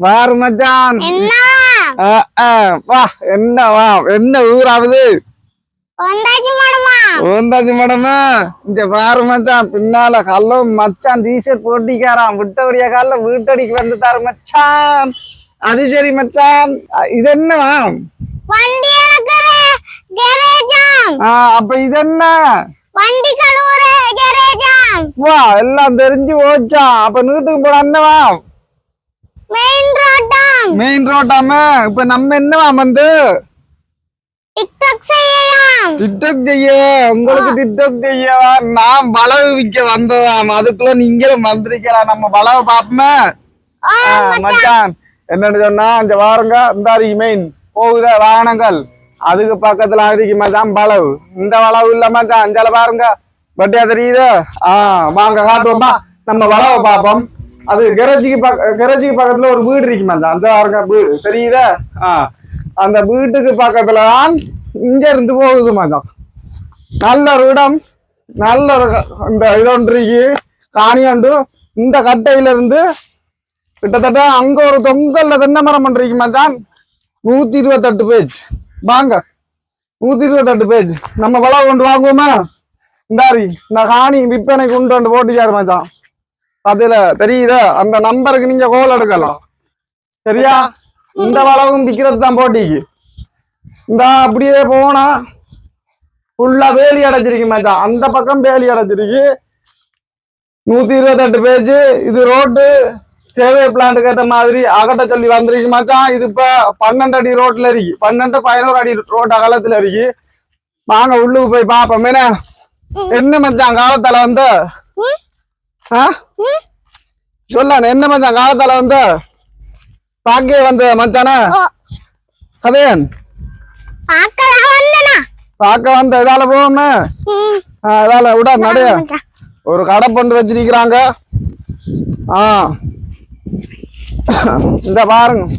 வாரு மச்சான். என்ன? ஆ, ஆ, வா என்ன வா என்ன ஊராவது? ஓந்தாச்சு மேடமா. இந்த பாரு மச்சான் பின்னால கல்ல மச்சான் டிஷர்ட் போட்டிக்காரான் விட்டபடியா கால வீட்டடிக்கு வந்துட்டாரு மச்சான். அது சரி மச்சான். இது என்னவா அப்ப இது என்ன வண்டி கழுவுற கேரேஜாம் வா எல்லாம் தெரிஞ்சு போச்சா அப்ப நீட்டுக்கு போட என்னவா மெயின் ரோட்டாம் மெயின் ரோட்டாம இப்ப நம்ம என்னவா வந்து? டிக்டாக் செய்யலாம். டிக்டாக் செய்ய. உங்களுக்கு டிக்டாக் செய்யவா நான் வளவு விற்க வந்ததாம். அதுக்குள்ள நீங்களும் வந்திருக்கலாம். நம்ம வளவை பாப்போமே மச்சான். என்னன்னு சொன்னா இந்த வாரங்க இந்த மெயின் போகுத வாகனங்கள். அதுக்கு பக்கத்துல அதுக்கு மச்சான் வளவு. இந்த வளவு இல்ல மச்சான். அஞ்சால பாருங்க. பட்டியா தெரியுது? ஆ வாங்க காட்டுவோமா நம்ம வளவை பார்ப்போம். அது கெரேஜுக்கு பக்க கரேஜிக்கு பக்கத்துல ஒரு வீடு இருக்குமா மச்சான் அந்த பாருங்க வீடு. தெரியுதா? ஆ. அந்த வீட்டுக்கு பக்கத்துல தான் இங்க இருந்து போகுது மாதம். நல்ல ஒரு இடம் நல்ல ஒரு இந்த இதொன்றிக்கு காணியாண்டு இந்த கட்டையில இருந்து கிட்டத்தட்ட அங்க ஒரு தொங்கல்ல தென்னை மரம் பண்றீங்க தான் நூத்தி இருபத்தெட்டு பேஜ் வாங்க. நூத்தி இருபத்தெட்டு பேஜ் நம்ம வளவு கொண்டு வாங்குவோமா? இந்தாரி இந்த காணி விற்பனை கொண்டு வந்து சார் மச்சான் அதுல தெரியுதா? அந்த நம்பருக்கு நீங்க கோல் எடுக்கலாம். சரியா? இந்த வளவும் விற்கிறது தான் போட்டிக்கு. இந்த அப்படியே போனா ஃபுல்லா வேலி அடைச்சிருக்கு மச்சான். அந்த பக்கம் வேலி அடைச்சிருக்கு நூத்தி இருபத்தெட்டு பேஜ் இது ரோட்டு. சேவை பிளான்ட் கேட்ட மாதிரி அகட்ட சொல்லி வந்திருக்கு மச்சான். இது இப்ப பன்னெண்டு அடி ரோட்ல இருக்கு. பன்னெண்டு பதினோரு அடி ரோட் அகலத்துல இருக்கு. வாங்க உள்ளுக்கு போய் பாப்போம் என்ன? என்ன மச்சான் காலத்துல வந்து? ஆ? சொல்ல என்ன மச்சான் காலத்தால வந்து? பாக்கே வந்து மச்சான. கதையன் பார்க்க வந்த இதால போவோமே. ம். ஆ, இதால விட நடைய. ஒரு கடை பண்ணி வச்சிருக்கிறாங்க. ஆ. இந்த பாருங்க.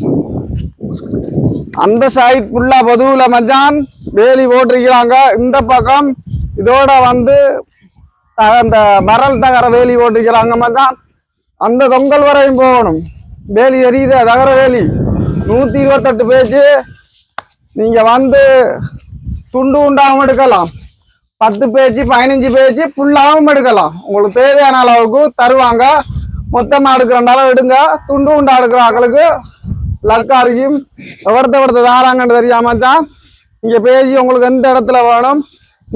அந்த சைட் ஃபுல்லா பொதுவுல மச்சான். வேலி போட்டிருக்கிறாங்க. இந்த பக்கம் இதோட வந்து அந்த மரல் தகர வேலி போட்டிருக்கிறாங்க மச்சான் அந்த தொங்கல் வரையும் போகணும். வேலி எரியுது தகர வேலி. நூத்தி இருபத்தெட்டு பேஜ் நீங்க வந்து துண்டு உண்டாகவும் எடுக்கலாம். பத்து பேஜ் பதினஞ்சு பேஜ் ஃபுல்லாகவும் எடுக்கலாம். உங்களுக்கு தேவையான அளவுக்கு தருவாங்க. மொத்தமாக எடுக்கிறனால எடுங்க. துண்டு உண்டா எடுக்கிற ஆக்களுக்கு லக்கா இருக்கும் எவ்வளத்த எவ்வளத்த தாராங்கன்னு தெரியாமச்சான் இங்கே பேசி உங்களுக்கு எந்த இடத்துல வேணும்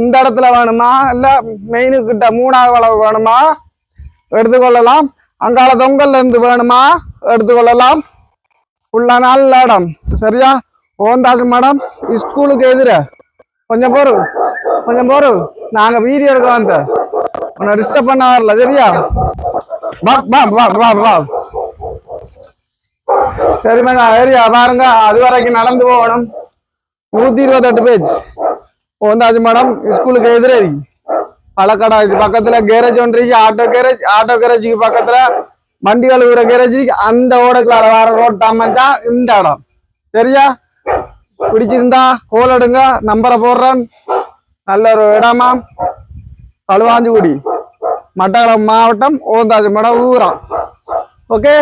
இந்த இடத்துல வேணுமா? இல்லை மெயினுக்கிட்ட மூணாவது அளவு வேணுமா? எடுத்துக்கொள்ளலாம். அங்கால தொங்கல்ல இருந்து வேணுமா? எடுத்துக்கொள்ளலாம். உள்ள நாள் இடம். சரியா? ஓந்தாசு மேடம் ஸ்கூலுக்கு எதிர. கொஞ்சம் போரு. கொஞ்சம் போரு. நாங்கள் வீடியோ எடுக்க வந்த உன்னை டிஸ்டர்ப் பண்ண வரல சரியா? வா வா வா வா வா. சரி மேடம் ஏரியா பாருங்க. அது வரைக்கும் நடந்து போகணும். நூத்தி இருபத்தெட்டு பேஜ் ஓந்தாச்சு மேடம் ஸ்கூலுக்கு எதிரே இருக்கு பழக்கடை இது பக்கத்துல கேரேஜ் ஒன்று இருக்கு ஆட்டோ கேரேஜ் ஆட்டோ கேரேஜுக்கு பக்கத்துல வண்டி கழுவுற கேரேஜுக்கு அந்த ஓடக்குள்ள வர ரோட் அமைச்சா இந்த இடம் சரியா பிடிச்சிருந்தா கோல் எடுங்க நம்பரை போடுறேன் நல்ல ஒரு இடமா களுவாஞ்சிக்குடி மட்டக்களம் மாவட்டம் ஓந்தாச்சி மடம் ஊரம் ஓகே